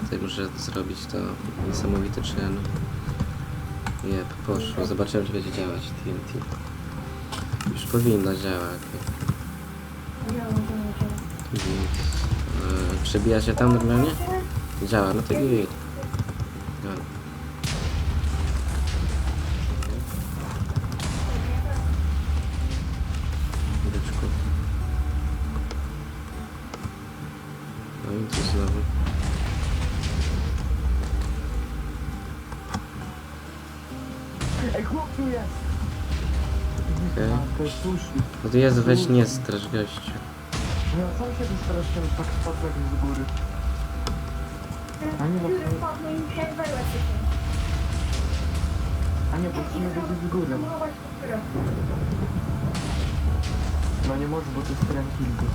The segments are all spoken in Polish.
tutaj muszę zrobić to niesamowity czyn. Jep, poszło. Zobaczyłem, czy będzie działać TNT. Już powinno działać. Działa, działa, działa. Git. Przebija się tam normalnie? Działa, no to git. No. Byczku. No i tu znowu. Ej, chłop tu jest! Okej. A, to jest. No to jest, weź nie straż gościu. No ja sam się wystraszyłem, tak spadł jak z góry. A nie, bo Który wpadł i się wyrwać. A nie, bo chcemy być z góry. No nie może, bo to jest Tranquility.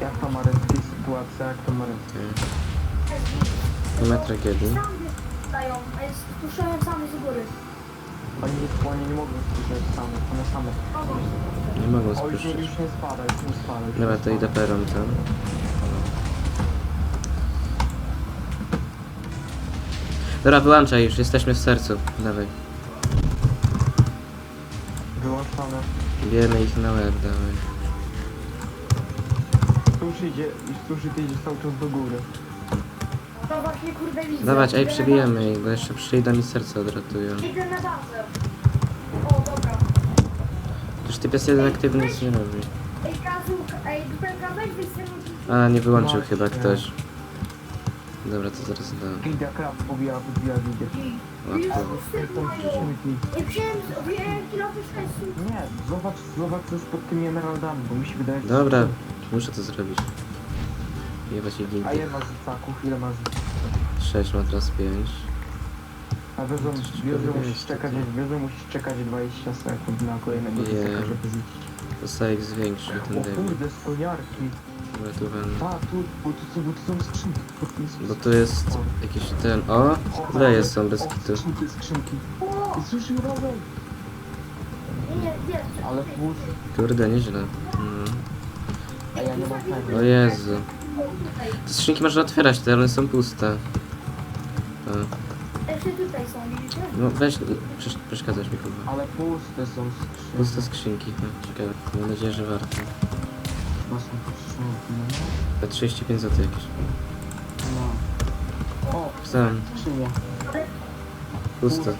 Jak to ma w tej sytuacji, jak to ma Okej. Nie ma tragedii. Samy dają, a jest spuszczają same z góry. Oni, oni nie mogą spuszczać same, one same. Nie mogą O, już, nie- spuszczać. już nie spada, już nie spada. Już Dobra, nie to idę perą tam. Dobra, wyłączaj już, jesteśmy w sercu. Dawaj. Wyłączone. Bijemy ich na łeb, dawaj. Sushi idzie, sushi ty idzie cały czas do góry. No właśnie, kurde, widzę. Dawać, ej, Idę na przebijemy ich, bo jeszcze przyjdą i serce odratują. bazę. Idę na bazę. O, dobra. Przecież typ jest jeden aktywny, nic nie robi. Ej, Kazu, ej, Dupelka, weź wyjść z A, nie wyłączył chyba ktoś. Dobra, to zaraz dam. Gildia Craft pobija, wybija Gildia. Łatwo. Są skrzynki. Ej, wziąłem, wziąłem kilofy szkajsu. Nie, zobacz, zobacz co jest pod tymi emeraldami, bo mi się wydaje, że... Dobra, muszę to zrobić. Jebać ich A ile masz rzucaków? Ile masz rzucaków? 6 ma teraz 5. A wiedzą, wiedzą powinien musisz czekać, wiedzą musisz czekać 20 sekund na kolejnego Nie. rzucaka, żeby rzucić. Zostaje ich zwiększył ten O debil. kurde. Uratowany. A, tu, bo tu, są- bo tu są skrzynki. Bo tu jest Bo tu jest jakiś ten... O! Leje są bez O, kitu. skrzynki, skrzynki. O, I sushi nie, nie, Ale włóż... Kurde, nieźle. No. A ja nie mam tego. O Jezu. Te skrzynki można otwierać, te one są puste. O. Jeszcze tutaj są, widzicie? No weź, przesz- przeszkadzasz mi chyba. Ale puste są skrzynki. Puste skrzynki, no, ciekawe. Mam nadzieję, że warto. Chyba są potrzebne. Te 35 zł jakieś. No. O, Sam, skrzynia. puste. Puste.